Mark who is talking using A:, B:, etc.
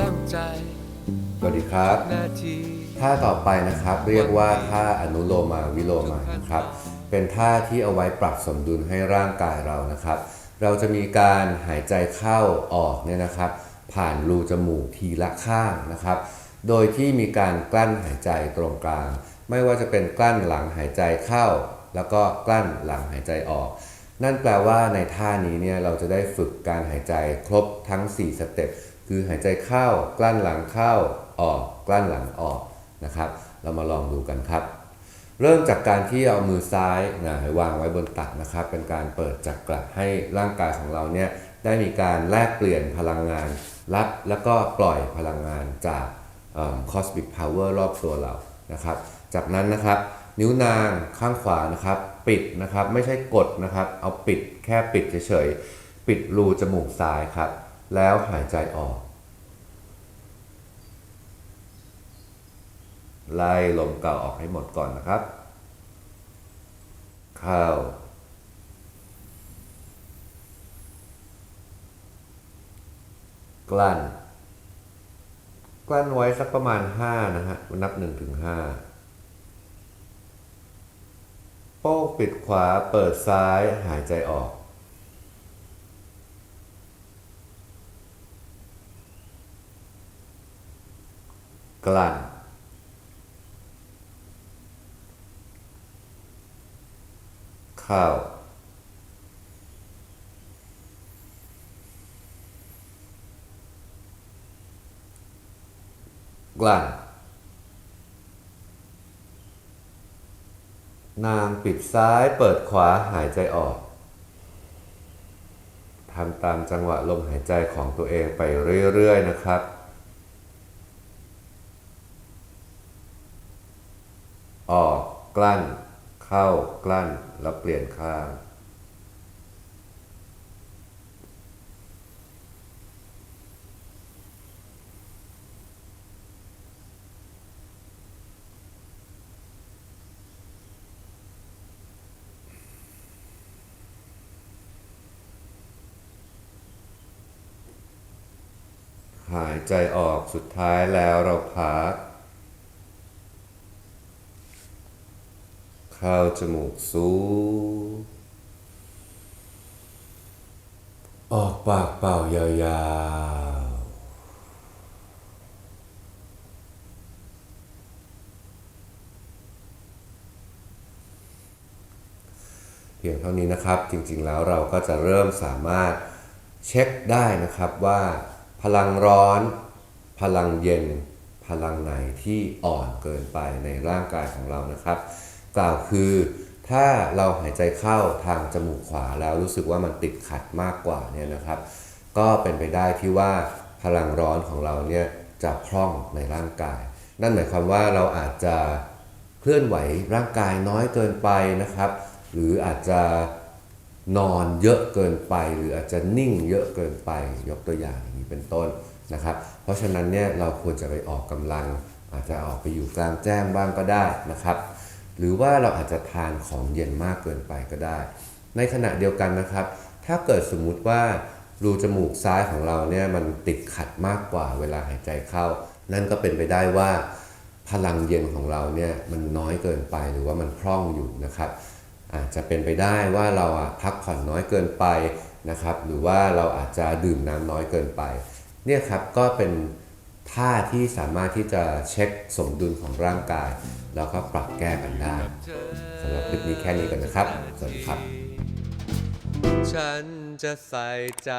A: ตั้งใจ
B: สวัสดีครับ
A: นาที
B: ท่าต่อไปนะครับ เรียกว่าท่าอนุโลมาวิโลมานะครับ เป็นท่าที่เอาไว้ปรับสมดุลให้ร่างกายเรานะครับ เราจะมีการหายใจเข้าออกเนี่ยนะครับ ผ่านรูจมูกทีละข้างนะครับ โดยที่มีการกลั้นหายใจตรงกลาง ไม่ว่าจะเป็นกลั้นหลังหายใจเข้า แล้วก็กลั้นหลังหายใจออก นั่นแปลว่าในท่านี้เนี่ยเราจะได้ฝึกการหายใจครบทั้ง 4 สเต็ป คือหายใจเข้ากลั้นหลังเข้าออกกลั้นหลังออกนะครับ เรามาลองดูกันครับ เริ่มจากการที่เอามือซ้ายหงายวางไว้บนตักนะครับ เป็นการเปิดจักระให้ร่างกายของเราเนี่ยได้มีการแลกเปลี่ยนพลังงาน รับแล้วก็ปล่อยพลังงานจากคอสบิกพาวเวอร์รอบตัวเรานะครับ จากนั้นนะครับ นิ้วนางข้างขวานะครับ ปิดนะครับไม่ใช่กดนะครับ เอาปิดแค่ปิดเฉยๆปิดรูจมูกซ้ายครับ แล้วหายใจออก ไล่ลมเก่าออกให้หมดก่อนนะครับ เข้า กลั้น กลั้นไว้สักประมาณ 5 นะฮะ นับ1ถึง5โป้งปิดขวาเปิดซ้ายหายใจออก กลั้นเข้ากลั้นนางปิดซ้ายเปิดขวาหายใจออกทำตามจังหวะลมหายใจของตัวเองไปเรื่อย ๆ นะครับ ออก กลั้น เข้า กลั้น แล้วเปลี่ยนข้างหายใจออกสุดท้ายแล้วเราพัก เข้าจมูกสูงออกปากเป่ายาวๆ เพียงเท่านี้นะครับ จริงๆแล้วเราก็จะเริ่มสามารถเช็คได้นะครับว่าพลังร้อน พลังเย็น พลังไหนที่อ่อนเกินไปในร่างกายของเรานะครับ กล่าวคือ ถ้าเราหายใจเข้าทางจมูกขวาแล้วรู้สึกว่ามันติดขัดมากกว่าเนี่ยนะครับ ก็เป็นไปได้ที่ว่าพลังร้อนของเราเนี่ยจะพร่องในร่างกาย นั่นหมายความว่าเราอาจจะเคลื่อนไหวร่างกายน้อยเกินไปนะครับ หรืออาจจะนอนเยอะเกินไป หรืออาจจะนิ่งเยอะเกินไปยกตัวอย่างอย่างนี้เป็นต้นนะครับ เพราะฉะนั้นเนี่ยเราควรจะไปออกกำลัง อาจจะออกไปอยู่กลางแจ้งบ้างก็ได้นะครับ หรือว่าเราอาจจะทานของเย็นมากเกินไปก็ได้ ในขณะเดียวกันนะครับ ถ้าเกิดสมมุติว่ารูจมูกซ้ายของเราเนี่ยมันติดขัดมากกว่าเวลาหายใจเข้า นั่นก็เป็นไปได้ว่าพลังเย็นของเราเนี่ยมันน้อยเกินไปหรือว่ามันพร่องอยู่นะครับ อาจจะเป็นไปได้ว่าเราพักผ่อนน้อยเกินไปนะครับ หรือว่าเราอาจจะดื่มน้ำน้อยเกินไป เนี่ยครับก็เป็น ท่าที่สามารถที่จะเช็คสมดุลของร่างกาย แล้วก็ปรับแก้กันได้สำหรับคลิปนี้แค่นี้ก่อนนะครับ สวัสดีครับ
A: ฉันจะใส่ใจ